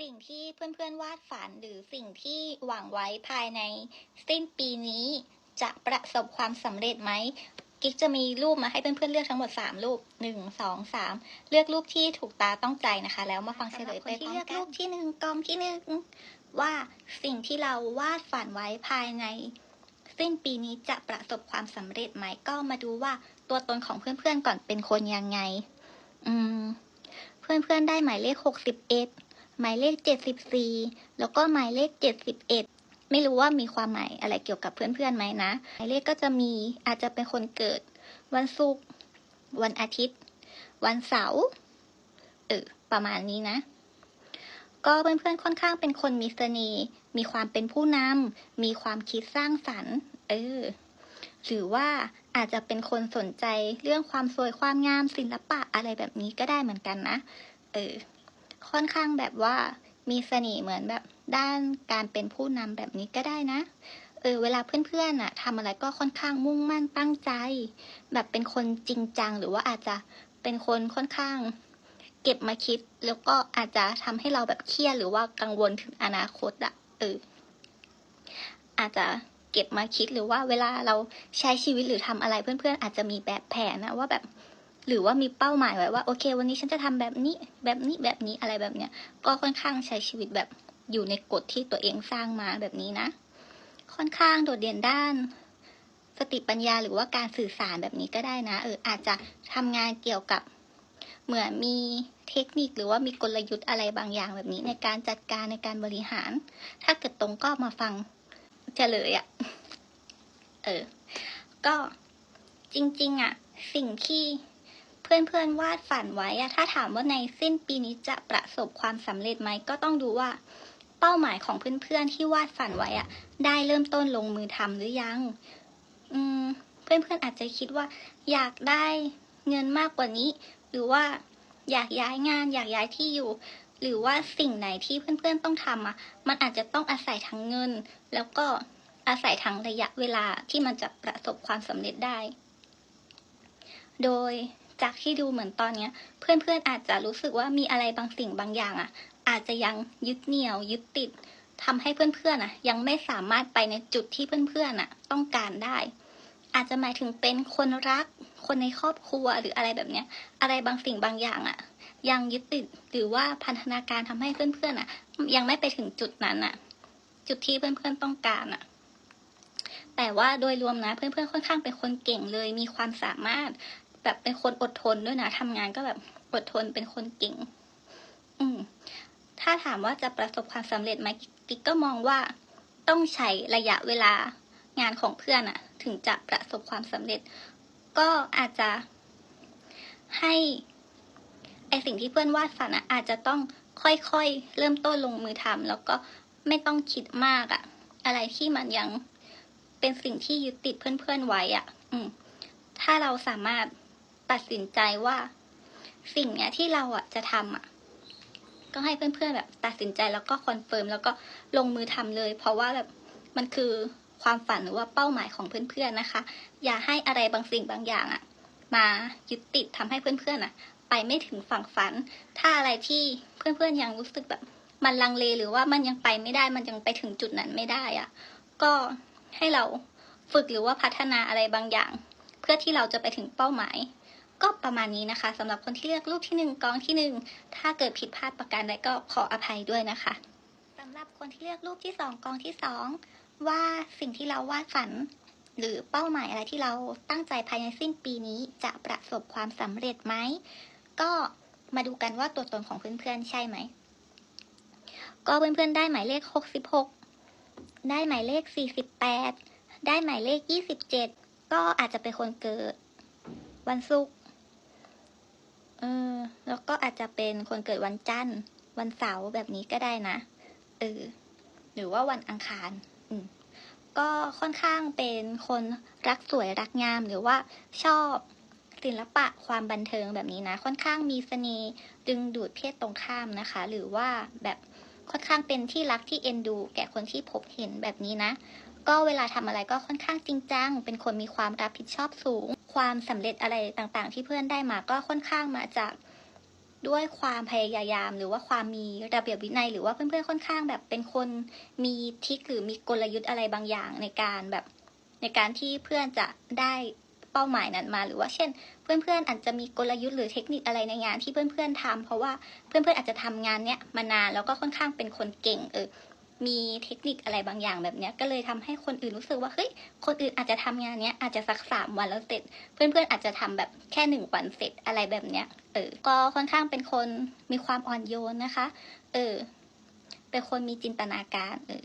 สิ่งที่เพื่อนๆวาดฝันหรือสิ่งที่หวังไว้ภายในสิ้นปีนี้จะประสบความสำเร็จไหมกิ๊กจะมีรูปมาให้เพื่อนๆเลือกทั้งหมด 3 รูป 1 2 3 เลือกรูปที่ถูกตาต้องใจนะคะ แล้วมาฟังเฉลยไปพร้อมกันเลือกรูปที่หนึ่งกองที่หนึ่งว่าสิ่งที่เราวาดฝันไว้ภายในสิ้นปีนี้จะประสบความสำเร็จไหมก็มาดูว่าตัวตนของเพื่อนๆก่อนเป็นคนยังไง อืม เพื่อนๆได้หมายเลขหกสิบเอ็ด หมายเลขเจ็ดสิบสี่แล้วก็หมายเลขเจ็ดสิบเอ็ดไม่รู้ว่ามีความหมายอะไรเกี่ยวกับเพื่อนๆไหมนะ หมายเลขก็จะมีอาจจะเป็นคนเกิด วันศุกร์วันอาทิตย์ วันเสาร์เออประมาณนี้นะ ก็เพื่อนๆค่อนข้างเป็นคนมีเสน่ห์มีความเป็นผู้นำมีความคิดสร้างสรรค์ เออหรือว่าอาจจะเป็นคนสนใจเรื่องความสวยความงามศิลปะอะไรแบบนี้ก็ได้เหมือนกันนะ เออ ค่อนข้างแบบว่ามีเสน่ห์เหมือนแบบด้านการเป็นผู้นำแบบนี้ก็ได้นะ เออเวลาเพื่อนๆน่ะทำอะไรก็ค่อนข้างมุ่งมั่นตั้งใจ แบบเป็นคนจริงจัง หรือว่าอาจจะเป็นคนค่อนข้าง เก็บมาคิด แล้วก็อาจจะทำให้เราแบบเครียดหรือว่ากังวลถึงอนาคตอะเอออาจจะเก็บมาคิดหรือว่าเวลาเราใช้ชีวิตหรือทำอะไรเพื่อนๆ อาจจะมีแบบแผนนะว่าแบบ หรือว่ามีเป้าหมายไว้ว่าโอเค วันนี้ฉันจะทำแบบนี้แบบนี้แบบนี้อะไรแบบเนี้ยก็ค่อนข้างใช้ชีวิตแบบอยู่ในกฎที่ตัวเองสร้างมาแบบนี้นะ ค่อนข้างโดดเด่นด้าน สติปัญญาหรือว่าการสื่อสารแบบนี้ก็ได้นะ เอออาจจะทำงานเกี่ยวกับเหมือนมีเทคนิคหรือว่ามีกลยุทธ์อะไรบางอย่างแบบนี้ ในการจัดการในการบริหาร ถ้าเกิดตรงก็มาฟังเฉลยอะ่ะ เออ ก็จริง ๆอะ่ะ สิ่งที่ เพื่อนๆวาดฝันไว้อะถ้าถามว่าในสิ้นปีนี้จะประสบความสำเร็จไหมก็ต้องดูว่าเป้าหมายของเพื่อนๆที่วาดฝันไว้อะได้เริ่มต้นลงมือทำหรือยัง อืม เพื่อนๆอาจจะคิดว่า อยากได้เงินมากกว่านี้ หรือว่าอยากย้ายงาน อยากย้ายที่อยู่ หรือว่าสิ่งไหนที่เพื่อนๆต้องทำอะ มันอาจจะต้องอาศัยทั้งเงิน แล้วก็อาศัยทั้งระยะเวลาที่มันจะประสบความสำเร็จได้ โดย จากที่ดูเหมือนตอนเนี้ย เพื่อนๆอาจจะรู้สึกว่ามีอะไรบางสิ่งบางอย่างอะ อาจจะยังยึดเหนี่ยวยึดติดทำให้เพื่อนๆอะ ยังไม่สามารถไปในจุดที่เพื่อนๆอะ ต้องการได้ อาจจะหมายถึงเป็นคนรัก คนในครอบครัวหรืออะไรแบบเนี้ย อะไรบางสิ่งบางอย่างอะ ยังยึดติดหรือว่าพันธนาการทำให้เพื่อนๆอะ ยังไม่ไปถึงจุดนั้นอะ จุดที่เพื่อนๆต้องการอะแต่ว่าโดยรวมนะเพื่อนๆค่อนข้างเป็นคนเก่งเลยมีความสามารถ แบบเป็นคนอดทนด้วยนะทำงานก็แบบอดทนเป็นคนเก่ง อืม ถ้าถามว่าจะประสบความสำเร็จไหมกิ๊กก็มองว่าต้องใช้ระยะเวลางานของเพื่อนอะถึงจะประสบความสำเร็จ ก็อาจจะให้ไอสิ่งที่เพื่อนวาดฝันอะอาจจะต้องค่อยๆ เริ่มต้นลงมือทำแล้วก็ไม่ต้องคิดมากอะอะไรที่มันยังเป็นสิ่งที่ยึดติดเพื่อนๆไว้อะอืม ถ้าเราสามารถ ตัดสินใจว่า สิ่งเนี้ยที่เราอะจะทำอะก็ให้เพื่อนๆแบบ ตัดสินใจแล้วก็คอนเฟิร์มแล้วก็ลงมือทำเลย เพราะว่าแบบมันคือความฝันหรือว่าเป้าหมายของเพื่อนๆนะคะ อย่าให้อะไรบางสิ่งบางอย่างอะมายึดติดทำให้เพื่อนๆอะไปไม่ถึงฝั่งฝัน ถ้าอะไรที่เพื่อนๆยังรู้สึกแบบ มันลังเลหรือว่ามันยังไปไม่ได้มันยังไปถึงจุดนั้นไม่ได้อะ ก็ให้เราฝึกหรือว่าพัฒนาอะไรบางอย่าง เพื่อที่เราจะไปถึงเป้าหมาย ก็ประมาณนี้นะคะสำหรับคนที่เลือกรูปที่หนึ่งกองที่หนึ่งถ้าเกิดผิดพลาดประการใดก็ขออภัยด้วยนะคะสำหรับคนที่เลือกรูปที่สองกองที่สองว่าสิ่งที่เราวาดฝัน หรือเป้าหมายอะไรที่เราตั้งใจภายในสิ้นปีนี้จะประสบความสำเร็จไหมก็มาดูกันว่าตัวตนของเพื่อนๆใช่ไหม ก็เพื่อนๆได้หมายเลขหกสิบหกได้หมายเลขสี่สิบแปดได้หมายเลขยี่สิบเจ็ดก็อาจจะเป็นคนเกิด วันศุกร์ เออ แล้วก็อาจจะเป็นคนเกิดวันจันทร์ วันเสาร์แบบนี้ก็ได้นะ เออ หรือว่าวันอังคาร อืม ก็ค่อนข้างเป็นคนรักสวยรักงามหรือว่าชอบศิลปะความบันเทิงแบบนี้นะ ค่อนข้างมีเสน่ห์ดึงดูดเพศตรงข้ามนะคะ หรือว่าแบบค่อนข้างเป็นที่รักที่เอ็นดู แก่คนที่พบเห็นแบบนี้นะ ก็เวลาทำอะไรก็ค่อนข้างจริงจัง เป็นคนมีความรับผิดชอบสูง ความสำเร็จอะไรต่างๆ ที่เพื่อนได้มาก็ค่อนข้างมาจากด้วยความพยายาม หรือว่าความมีระเบียบวินัย หรือว่าเพื่อนๆค่อนข้างแบบเป็นคนมีทิคหรือมีกลยุทธ์อะไรบางอย่างในการแบบในการที่เพื่อนจะได้เป้าหมายนั้นมา หรือว่าเช่น เพื่อนๆอาจจะมีกลยุทธ์หรือเทคนิคอะไรในงานที่เพื่อนๆทำเพราะว่าเพื่อนๆอาจจะทำงานเนี้ยมานานแล้วก็ค่อนข้างเป็นคนเก่งเออ มีเทคนิคอะไรบางอย่างแบบเนี้ยก็เลยทำให้คนอื่นรู้สึกว่าเฮ้ยคนอื่นอาจจะทำงานเนี้ยอาจจะสักสามวันแล้วเสร็จ เพื่อนๆอาจจะทำแบบแค่หนึ่งวันเสร็จอะไรแบบเนี้ยเออก็ค่อนข้างเป็นคนมีความอ่อนโยนนะคะ เออ เป็นคนมีจินตนาการเออ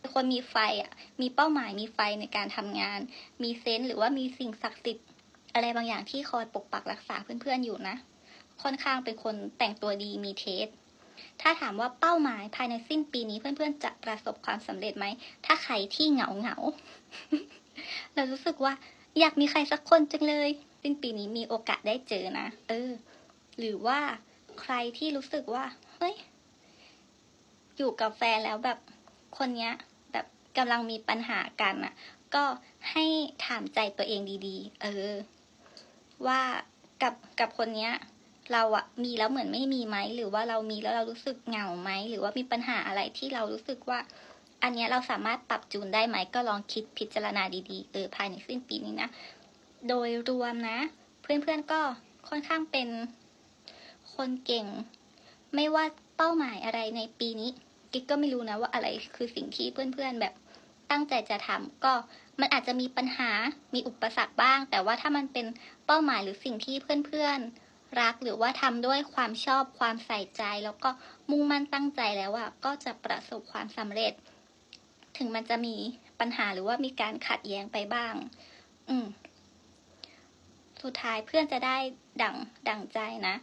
เป็นคนมีไฟอะ มีเป้าหมายมีไฟในการทำงาน มีเซนส์หรือว่ามีสิ่งศักดิ์สิทธิ์อะไรบางอย่างที่คอยปกปักรักษาเพื่อนๆอยู่นะ ค่อนข้างเป็นคนแต่งตัวดีมีเทส ถ้าถามว่าเป้าหมายภายในสิ้นปีนี้เพื่อนๆ จะประสบความสำเร็จไหม ถ้าใครที่เหงาเหงาๆเรารู้สึกว่าอยากมีใครสักคนจังเลย สิ้นปีนี้มีโอกาสได้เจอนะ เออ หรือว่าใครที่รู้สึกว่า เฮ้ย อยู่กับแฟนแล้วแบบคนเนี้ย แบบกำลังมีปัญหากันอะ ก็ให้ถามใจตัวเองดี ๆ เออ ว่ากับกับคนเนี้ย เราอะมีแล้วเหมือนไม่มีไหมหรือว่าเรามีแล้วเรารู้สึกเหงาไหมหรือว่ามีปัญหาอะไรที่เรารู้สึกว่า อันเนี้ยเราสามารถปรับจูนได้ไหมก็ลองคิดพิจารณาดีๆเออภายในสิ้นปีนี้นะโดยรวมนะ เพื่อนๆก็ค่อนข้างเป็นคนเก่ง ไม่ว่าเป้าหมายอะไรในปีนี้กิ๊กก็ไม่รู้นะว่าอะไรคือสิ่งที่เพื่อนๆแบบตั้งใจจะทำก็มันอาจจะมีปัญหามีอุปสรรคบ้าง แต่ว่าถ้ามันเป็นเป้าหมายหรือสิ่งที่เพื่อนๆ รักหรือว่าทำด้วยความชอบความใส่ใจ แล้วก็มุ่งมั่นตั้งใจแล้วอะก็จะประสบความสำเร็จ ถึงมันจะมีปัญหาหรือว่ามีการขัดแย้งไปบ้าง อืม สุดท้ายเพื่อนจะได้ดั่งดั่งใจนะ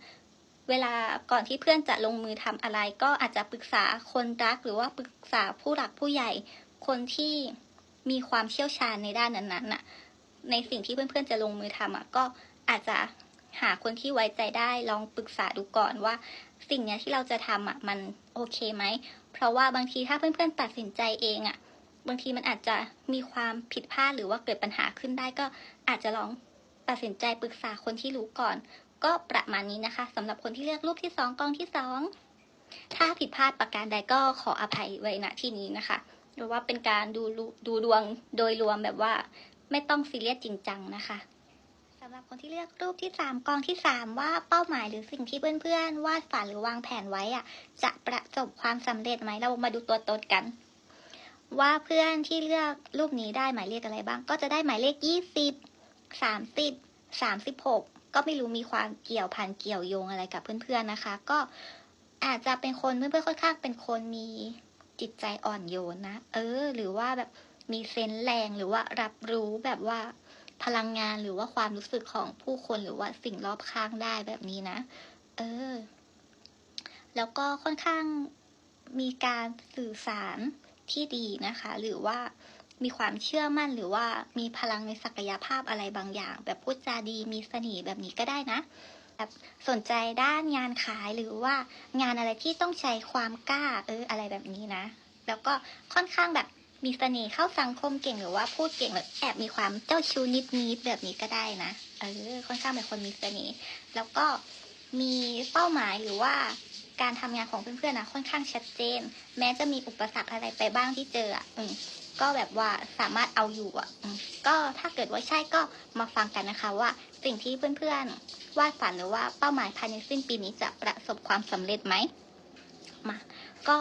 เวลาก่อนที่เพื่อนจะลงมือทำอะไร ก็อาจจะปรึกษาคนรักหรือว่าปรึกษาผู้หลักผู้ใหญ่ คนที่มีความเชี่ยวชาญในด้านนั้นๆน่ะ ในสิ่งที่เพื่อนๆจะลงมือทำอะก็อาจจะ หาคนที่ไว้ใจได้ลองปรึกษาดูก่อนว่า สิ่งเนี้ยที่เราจะทำอะมันโอเคไหม เพราะว่าบางทีถ้าเพื่อนๆตัดสินใจเองอะ บางทีมันอาจจะมีความผิดพลาดหรือว่าเกิดปัญหาขึ้นได้ก็อาจจะลองตัดสินใจปรึกษาคนที่รู้ก่อน ก็ประมาณนี้นะคะสำหรับคนที่เลือกรูปที่สองกองที่สองถ้าผิดพลาดประการใดก็ขออภัยไว้ณที่นี้นะคะหรือว่าเป็นการดูดูดวงโดยรวมแบบว่าไม่ต้องซีเรียสจริงจังนะคะำหรับคนที่เลือกรูปที่สามกองที่สามว่าเป้าหมายหรือสิ่งที่เพื่อนๆ วาดฝันหรือวางแผนไว้อะจะประสบความสำเร็จไหมเรามาดูตัวตนกัน ว่าเพื่อนที่เลือกรูปนี้ได้หมายเลขอะไรบ้าง ก็จะได้หมายเลขยี่สิบสามสิบสามสิบหกก็ไม่รู้มีความเกี่ยวพันเกี่ยวโยงอะไรกับเพื่อนๆนะคะ ก็อาจจะเป็นคนเพื่อนๆค่อนข้างเป็นคนมีจิตใจอ่อนโยนนะ เออ หรือว่าแบบมีเซนส์แรงหรือว่ารับรู้แบบว่า พลังงานหรือว่าความรู้สึกของผู้คนหรือว่าสิ่งรอบข้างได้แบบนี้นะ เออ แล้วก็ค่อนข้างมีการสื่อสารที่ดีนะคะ หรือว่ามีความเชื่อมั่นหรือว่ามีพลังในศักยภาพอะไรบางอย่าง แบบพูดจาดีมีเสน่ห์แบบนี้ก็ได้นะแบบสนใจด้านงานขายหรือว่างานอะไรที่ต้องใช้ความกล้าเอออะไรแบบนี้นะ แล้วก็ค่อนข้างแบบ มีเสน่ห์เข้าสังคมเก่งหรือว่าพูดเก่งหรือแอบมีความเจ้าชู้นิดๆแบบนี้ก็ได้นะเออค่อนข้างเป็นคนมีเสน่ห์แล้วก็มีเป้าหมายหรือว่าการทำงานของเพื่อนๆนะค่อนข้างชัดเจน แม้จะมีอุปสรรคอะไรไปบ้างที่เจออะอืมก็แบบว่าสามารถเอาอยู่อะก็ถ้าเกิดว่าใช่ก็มาฟังกันนะคะว่าสิ่งที่เพื่อนๆวาดฝันหรือว่าเป้าหมายภายในสิ้นปีนี้จะประสบความสำเร็จไหมมาก็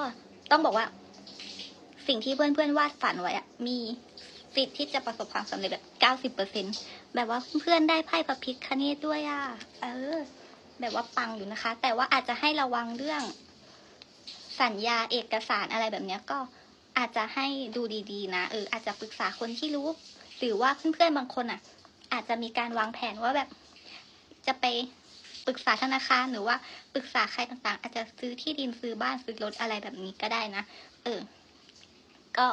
ต้องบอกว่า สิ่งที่เพื่อนๆวาดฝันไว้อะมีสิทธิ์ที่จะประสบความสำเร็จแบบเก้าสิบเปอร์เซ็นแบบว่าเพื่อนๆได้ไพ่พระพิคเนตด้วยอะเออ แบบว่าปังอยู่นะคะ แต่ว่าอาจจะให้ระวังเรื่อง สัญญาเอกสารอะไรแบบเนี้ยก็อาจจะให้ดูดีๆ นะเอออาจจะปรึกษาคนที่รู้ หรือว่าเพื่อนๆบางคนอะ อาจจะมีการวางแผนว่าแบบจะไปปรึกษาธนาคารหรือว่าปรึกษาใครต่างๆ อาจจะซื้อที่ดินซื้อบ้านซื้อรถอะไรแบบนี้ก็ได้นะ เออ ก็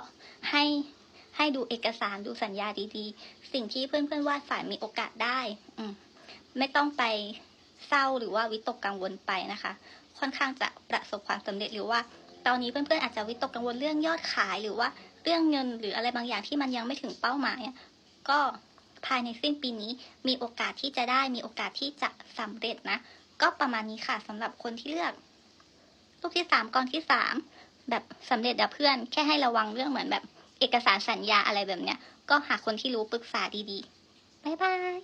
ให้ให้ดูเอกสารดูสัญญาดีๆ สิ่งที่เพื่อนๆวาดฝันมีโอกาสได้ อืไม่ต้องไปเศร้าหรือว่าวิตกกังวลไปนะคะ ค่อนข้างจะประสบความสำเร็จหรือว่า ตอนนี้เพื่อนๆอาจจะวิตกกังวลเรื่องยอดขายหรือว่าเรื่องเงินหรืออะไรบางอย่างที่มันยังไม่ถึงเป้าหมาย ก็ภายในสิ้นปีนี้มีโอกาสที่จะได้มีโอกาสที่จะสำเร็จนะ ก็ประมาณนี้ค่ะสำหรับคนที่เลือก รูปที่สามกองที่สาม แบบสำเร็จอะเพื่อนแค่ให้ระวังเรื่องเหมือนแบบ เอกสารสัญญาอะไรแบบเนี้ย ก็หาคนที่รู้ปรึกษาดีๆ บ๊ายบาย